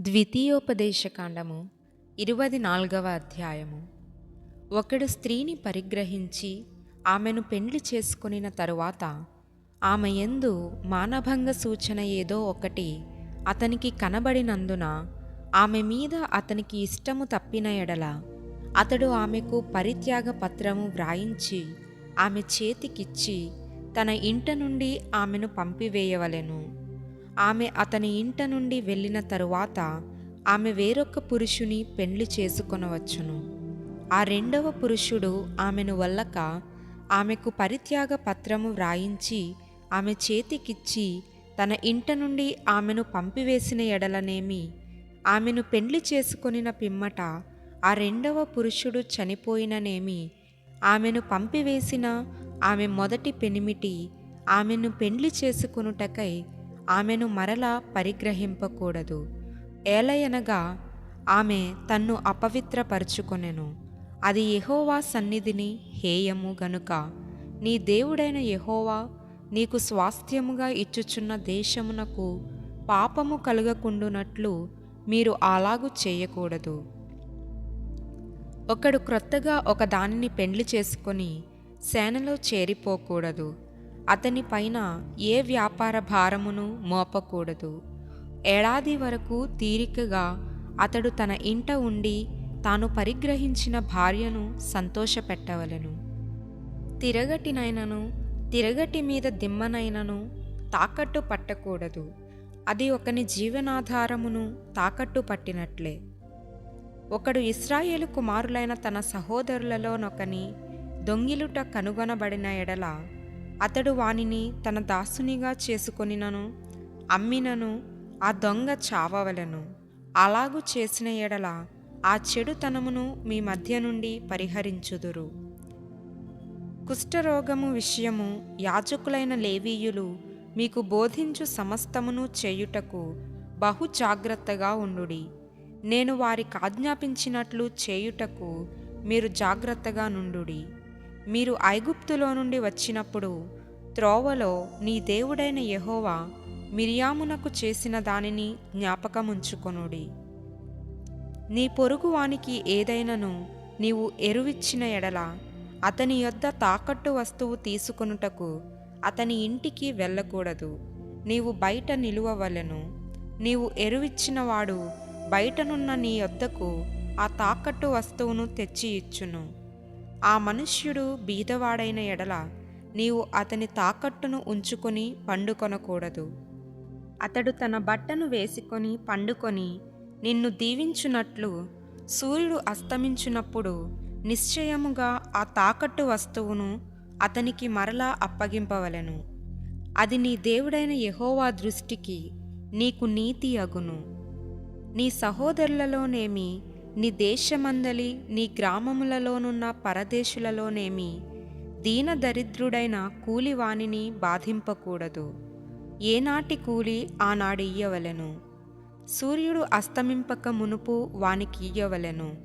ద్వితీయోపదేశకాండము ఇరవై నాలుగవ అధ్యాయము. ఒకడు స్త్రీని పరిగ్రహించి ఆమెను పెండ్లి చేసుకొనిన తరువాత ఆమె ఎందు మానభంగ సూచన ఏదో ఒకటి అతనికి కనబడినందున ఆమె మీద అతనికి ఇష్టము తప్పిన ఎడల అతడు ఆమెకు పరిత్యాగ పత్రము వ్రాయించి ఆమె చేతికిచ్చి తన ఇంట నుండి ఆమెను పంపివేయవలెను. ఆమె అతని ఇంట నుండి వెళ్ళిన తరువాత ఆమె వేరొక పురుషుని పెండ్లి చేసుకొనవచ్చును. ఆ రెండవ పురుషుడు ఆమెను వల్లక ఆమెకు పరిత్యాగ పత్రము వ్రాయించి ఆమె చేతికిచ్చి తన ఇంట నుండి ఆమెను పంపివేసిన ఎడలనేమి ఆమెను పెండ్లి చేసుకొనిన పిమ్మట ఆ రెండవ పురుషుడు చనిపోయిననేమి ఆమెను పంపివేసిన ఆమె మొదటి పెనిమిటి ఆమెను పెండ్లి చేసుకొనుటకై ఆమెను మరలా పరిగ్రహింపకూడదు. ఏలయనగా ఆమె తన్ను అపవిత్రపరుచుకొనెను. అది యహోవా సన్నిధిని హేయము గనుక. నీ దేవుడైన యహోవా నీకు స్వాస్థ్యముగా ఇచ్చుచున్న దేశమునకు పాపము కలుగకుండునట్లు మీరు అలాగు చేయకూడదు. ఒకడు క్రొత్తగా ఒక దానిని పెండ్లి చేసుకొని సేనలో చేరిపోకూడదు. అతని పైన ఏ వ్యాపార భారమును మోపకూడదు. ఏడాది వరకు తీరికగా అతడు తన ఇంట ఉండి తాను పరిగ్రహించిన భార్యను సంతోషపెట్టవలెను. తిరగటినైనను తిరగటి మీద దిమ్మనైనను తాకట్టు పట్టకూడదు. అది ఒకని జీవనాధారమును తాకట్టు పట్టినట్లే. ఒకడు ఇస్రాయేలు కుమారులైన తన సహోదరులలోనొకని దొంగిలుట కనుగొనబడిన ఎడల అతడు వానిని తన దాసునిగా చేసుకొనినను అమ్మినను ఆ దొంగ చావవలను. అలాగు చేసిన ఎడల ఆ చెడుతనమును మీ మధ్య నుండి పరిహరించుదురు. కుష్ఠరోగము విషయము యాజకులైన లేవీయులు మీకు బోధించు సమస్తమును చేయుటకు బహు జాగ్రత్తగా ఉండుడి. నేను వారికి ఆజ్ఞాపించినట్లు చేయుటకు మీరు జాగ్రత్తగా నుండుడి. మీరు ఐగుప్తులో నుండి వచ్చినప్పుడు త్రోవలో నీ దేవుడైన యహోవా మిరియామునకు చేసిన దానిని జ్ఞాపకముంచుకొనుడి. నీ పొరుగువానికి ఏదైనను నీవు ఎరువిచ్చిన ఎడల అతని యొద్ద తాకట్టు వస్తువు తీసుకొనుటకు అతని ఇంటికి వెళ్ళకూడదు. నీవు బయట నిలువవలెను. నీవు ఎరువిచ్చినవాడు బయటనున్న నీ యొద్దకు ఆ తాకట్టు వస్తువును తెచ్చి ఇచ్చును ఆ మనుష్యుడు బీదవాడైన ఎడల నీవు అతని తాకట్టును ఉంచుకొని పండుకొనకూడదు. అతడు తన బట్టను వేసుకొని పండుకొని నిన్ను దీవించునట్లు సూర్యుడు అస్తమించినప్పుడు నిశ్చయముగా ఆ తాకట్టు వస్తువును అతనికి మరలా అప్పగింపవలెను. అది నీ దేవుడైన యహోవా దృష్టికి నీకు నీతి అగును. నీ సహోదరులలోనేమి నీ దేశమందలి నీ గ్రామములలోనున్న పరదేశులలోనేమి. దీన దరిద్రుడైన కూలివాణిని బాధింపకూడదు. ఏనాటి కూలి ఆనాడు ఇయ్యవలెను. సూర్యుడు అస్తమింపక మునుపు వానికి ఇయ్యవలెను.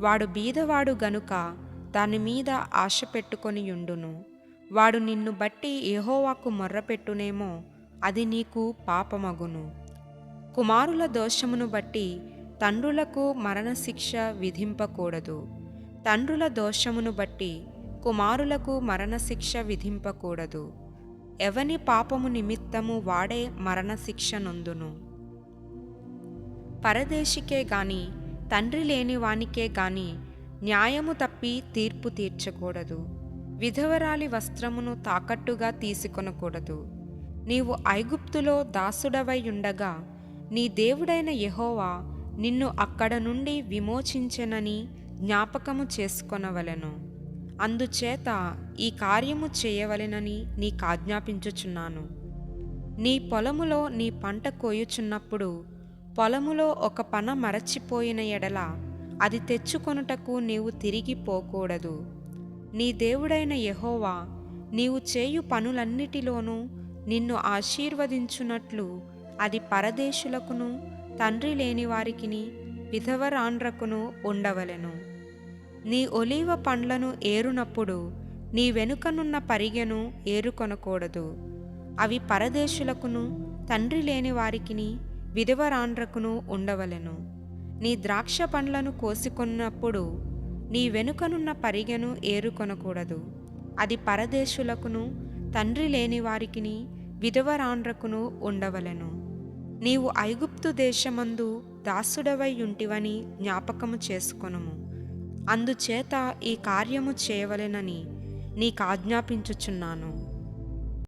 వాడు బీదవాడు గనుక దాని మీద ఆశ పెట్టుకొనియుండును వాడు నిన్ను బట్టి ఏహోవాకు మొర్రపెట్టునేమో అది నీకు పాపమగును. కుమారుల దోషమును బట్టి తండ్రులకు మరణశిక్ష విధింపకూడదు. తండ్రుల దోషమును బట్టి కుమారులకు మరణశిక్ష విధింపకూడదు. ఎవని పాపము నిమిత్తము వాడే మరణశిక్ష నొందును. పరదేశికే గాని తండ్రి లేని వానికే గాని న్యాయము తప్పి తీర్పు తీర్చకూడదు. విధవరాలి వస్త్రమును తాకట్టుగా తీసుకొనకూడదు. నీవు ఐగుప్తులో దాసుడవై ఉండగా నీ దేవుడైన యహోవా నిన్ను అక్కడ నుండి విమోచించెనని జ్ఞాపకము చేసుకొనవలెను. అందుచేత ఈ కార్యము చేయవలెనని నీకాజ్ఞాపించుచున్నాను నీ పొలములో నీ పంట కోయుచున్నప్పుడు పొలములో ఒక పన మరచిపోయిన ఎడల అది తెచ్చుకొనుటకు నీవు తిరిగి పోకూడదు. నీ దేవుడైన యహోవా నీవు చేయు పనులన్నిటిలోనూ నిన్ను ఆశీర్వదించునట్లు అది పరదేశులకును తండ్రి లేని వారికిని విధవరాండ్రకును ఉండవలెను. నీ ఒలీవ పండ్లను ఏరునప్పుడు నీ వెనుకనున్న పరిగెను ఏరుకొనకూడదు. అవి పరదేశులకును తండ్రి లేని వారికిని విధవరాండ్రకును ఉండవలెను. నీ ద్రాక్ష పండ్లను కోసికొన్నప్పుడు నీ వెనుకనున్న పరిగెను ఏరుకొనకూడదు. అది పరదేశులకును తండ్రి లేని వారికిని విధవరాండ్రకును ఉండవలెను. నీవు ఐగుప్తు దేశమందు దాసుడవై ఉంటివని జ్ఞాపకము చేసుకొనుము. అందుచేత ఈ కార్యము చేయవలెనని నీకు ఆజ్ఞాపించుచున్నాను